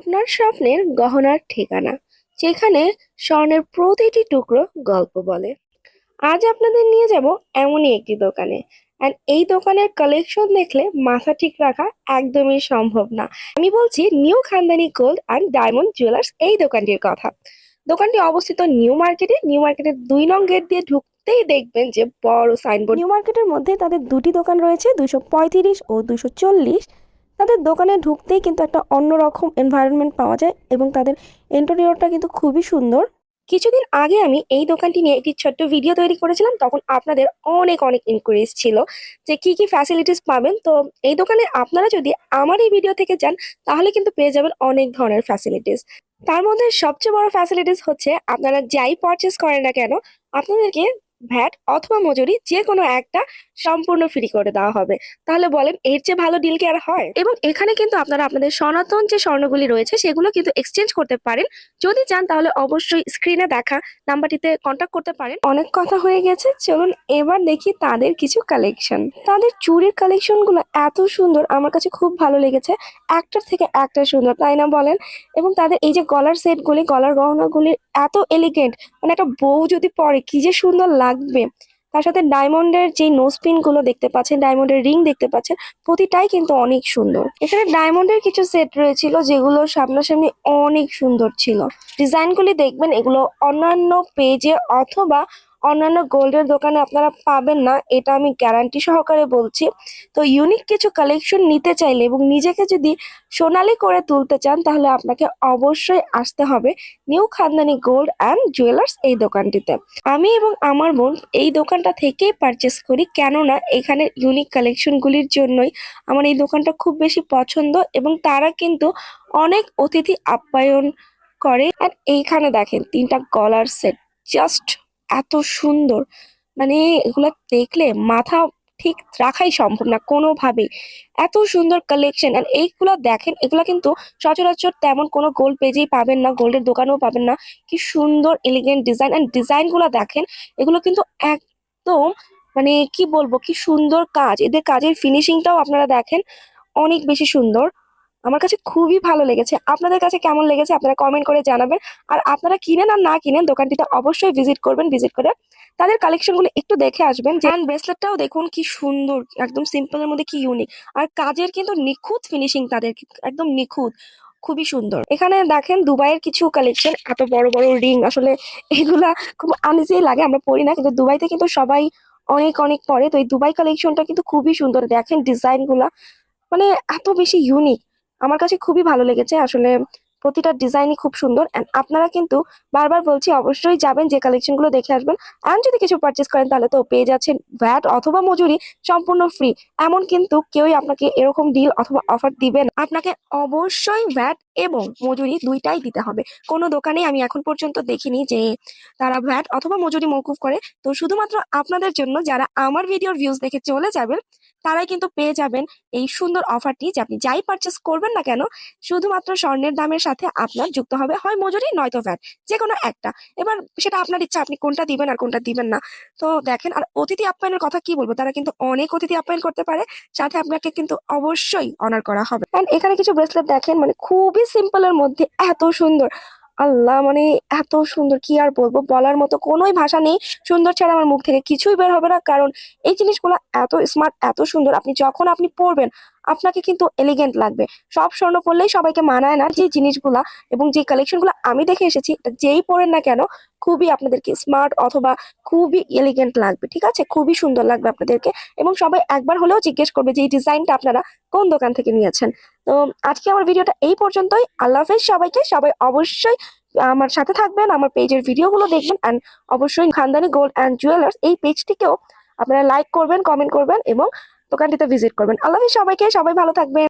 আপনার স্বপ্নের গহনার ঠিকানা, যেখানে স্বর্ণের প্রতিটি টুকরো গল্প বলে। আজ আপনাদের নিয়ে যাব এমনই একটি দোকানে। অ্যান্ড এই দোকানের কালেকশন দেখলে মাথা ঠিক রাখা একদমই সম্ভব না। আমি বলছি নিউ খানদানি গোল্ড অ্যান্ড ডায়মন্ড জুয়েলার্স এই দোকানটির কথা। দোকানটি অবস্থিত নিউ মার্কেটে নিউ মার্কেটের দুই নং গেট দিয়ে ঢুকতেই দেখবেন যে বড় সাইনবোর্ড নিউ মার্কেটের মধ্যে তাদের দুটি দোকান রয়েছে, দুশো পঁয়ত্রিশ ও দুশো চল্লিশ। তাদের দোকানে ঢুকতেই কিন্তু একটা অন্যরকম এনভায়রনমেন্ট পাওয়া যায় এবং তাদের ইন্টেরিয়রটা কিন্তু খুবই সুন্দর। কিছুদিন আগে আমি এই দোকানটি নিয়ে একটি ছোট্ট ভিডিও তৈরি করেছিলাম, তখন আপনাদের অনেক অনেক ইনকোয়ারিজ ছিল যে কি কি ফ্যাসিলিটিস পাবেন। তো এই দোকানে আপনারা যদি আমার এই ভিডিও থেকে যান, তাহলে কিন্তু পেয়ে যাবেন অনেক ধরনের ফ্যাসিলিটিস তার মধ্যে সবচেয়ে বড় ফ্যাসিলিটিস হচ্ছে, আপনারা যাই পারচেস করেন না কেন, আপনাদেরকে ভ্যাট অথবা মজুরি যে কোনো একটা সম্পূর্ণ ফ্রি করে দেওয়া হবে। তাহলে বলেন, এর চেয়ে ভালো ডিল কি আর হয়? এবং এখানে কিন্তু আপনারা আপনাদের সনাতন যে স্বর্ণগুলি রয়েছে, সেগুলো কিন্তু এক্সচেঞ্জ করতে পারেন। যদি চান তাহলে অবশ্যই স্ক্রিনে দেখা নাম্বারটিতে কন্ট্যাক্ট করতে পারেন। অনেক কথা হয়ে গেছে, চলুন এবার দেখি তাদের কিছু কালেকশন তাদের চুরির কালেকশনগুলো এত সুন্দর, আমার কাছে খুব ভালো লেগেছে। একটার থেকে একটা সুন্দর, তাই না বলেন? এবং তাদের এই যে গলার সেটগুলি গলার গহনাগুলি এত এলিগেন্ট মানে একটা বউ যদি পরে, কি যে সুন্দর লাগবে। তার সাথে ডায়মন্ডের যে নোজ পিনগুলো দেখতে পাচ্ছেন, ডায়মন্ডের রিং দেখতে পাচ্ছেন, প্রতিটাই কিন্তু অনেক সুন্দর। এখানে ডায়মন্ডের কিছু সেট রয়েছিল, যেগুলো সামনাসামনি অনেক সুন্দর ছিল। ডিজাইনগুলি দেখবেন, এগুলো অন্যান্য পেজে অথবা অন্যান্য গোল্ডের দোকানে আপনারা পাবেন না, এটা আমি গ্যারান্টি সহকারে বলছি। তো ইউনিক কিছু কালেকশন নিতে চাইলে এবং নিজেকে যদি সোনালি করে তুলতে চান, তাহলে আপনাকে অবশ্যই আসতে হবে নিউ খানদানি গোল্ড অ্যান্ড জুয়েলার্স এই দোকানটিতে। আমি এবং আমার বোন এই দোকানটা থেকেই পারচেস করি, কেননা এখানে ইউনিক কালেকশনগুলির জন্যই আমার এই দোকানটা খুব বেশি পছন্দ এবং তারা কিন্তু অনেক অতিথি আপ্যায়ন করে। আর এইখানে দেখেন, তিনটা গলার সেট জাস্ট এত সুন্দর। মানে এগুলো দেখলে মাথা ঠিক রাখাই সম্ভব না কোনোভাবেই। এত সুন্দর কালেকশন আর এইগুলো দেখেন, এগুলো কিন্তু সচরাচর তেমন কোনো গোল্ড পেজেই পাবেন না গোল্ডের দোকানেও পাবেন না। কি সুন্দর এলিগেন্ট ডিজাইন অ্যান্ড ডিজাইনগুলো দেখেন, এগুলো কিন্তু একদম মানে কি বলব, কি সুন্দর কাজ। এদের কাজের ফিনিশিংটাও আপনারা দেখেন, অনেক বেশি সুন্দর। আমার কাছে খুবই ভালো লেগেছে। আপনাদের কাছে কেমন লেগেছে আপনারা কমেন্ট করে জানাবেন। আর আপনারা কিনেন আর না কিনেন দোকানটিতে অবশ্যই ভিজিট করবেন ভিজিট করে তাদের কালেকশনগুলো একটু দেখে আসবেন। যে ব্রেসলেটটাও দেখুন কি সুন্দর একদম সিম্পলের মধ্যে কি ইউনিক আর কাজের কিন্তু নিখুঁত ফিনিশিং তাদের একদম নিখুঁত খুবই সুন্দর। এখানে দেখেন দুবাইয়ের কিছু কালেকশন এত বড় বড় রিং আসলে এগুলা খুব আনইজি লাগে আমরা পড়ি না। কিন্তু দুবাইতে কিন্তু সবাই অনেক অনেক পরে। তো এই দুবাই কালেকশনটা কিন্তু খুবই সুন্দর। দেখেন ডিজাইনগুলা মানে এত বেশি ইউনিক আমার কাছে খুবই ভালো লেগেছে। আসলে প্রতিটা ডিজাইনই খুব সুন্দর অ্যান্ড আপনারা কিন্তু বারবার বলছি অবশ্যই যাবেন, যে কালেকশনগুলো দেখে আসবেন। অ্যান্ড যদি কিছু পারচেস করেন, তাহলে তো পেয়ে যাচ্ছেন ভ্যাট অথবা মজুরি সম্পূর্ণ ফ্রি এমন কিন্তু কেউই আপনাকে এরকম ডিল অথবা অফার দিবেন আপনাকে অবশ্যই ভ্যাট এবং মজুরি দুইটাই দিতে হবে। কোনো দোকানে আমি এখন পর্যন্ত দেখিনি যে তারা ভ্যাট অথবা মজুরি মৌকুফ করে। তো শুধুমাত্র আপনাদের জন্য যারা আমার ভিডিওর ভিউজ দেখে চলে যাবেন তারাই কিন্তু পেয়ে যাবেন এই সুন্দর অফারটি যে আপনি যাই পারচেস করবেন না কেন, শুধুমাত্র স্বর্ণের দামের সাথে আপনার যুক্ত হবে হয় মজুরি নয়তো ভ্যাট যে কোনো একটা। এবার সেটা আপনার ইচ্ছা, আপনি কোনটা দিবেন আর কোনটা দিবেন না। তো দেখেন, আর অতিথি আপ্যায়নের কথা কি বলব? তারা কিন্তু অনেক অতিথি আপ্যায়ন করতে পারে, সাথে আপনাকে কিন্তু অবশ্যই অনার করা হবে। এখানে কিছু ব্রেসলেট দেখেন মানে খুবই সিম্পলের মধ্যে এত সুন্দর। আল্লাহ মানে এত সুন্দর, কি আর বলব? বলার মতো কোনোই ভাষা নেই। সুন্দর ছাড়া আমার মুখ থেকে কিছুই বের হবে না। কারণ এই জিনিসগুলো এত স্মার্ট এত সুন্দর। আপনি যখন আপনি পরবেন আপনাকে কিন্তু এলিগেন্ট লাগবে। সব স্বর্ণ পরলেই সবাইকে মানায় না। যে জিনিসগুলা এবং যে কালেকশনগুলো আমি দেখে এসেছি যেই পরেন না কেন, খুবই আপনাদেরকে স্মার্ট অথবা খুবই এলিগেন্ট লাগবে, ঠিক আছে? খুবই সুন্দর লাগবে আপনাদেরকে এবং সবাই একবার হলেও জিজ্ঞেস করবে যে এই ডিজাইনটা আপনারা কোন দোকান থেকে নিয়েছেন। তো আজকে আমার ভিডিওটা এই পর্যন্তই। আল্লাহ হাফেজ সবাইকে। সবাই অবশ্যই আমার সাথে থাকবেন, আমার পেজের ভিডিওগুলো দেখবেন অ্যান্ড অবশ্যই খানদানি গোল্ড অ্যান্ড জুয়েলার্স এই পেজটিকেও আপনারা লাইক করবেন কমেন্ট করবেন এবং দোকানটিতে ভিজিট করবেন। আল্লাহ সবাইকে সবাই ভালো থাকবেন।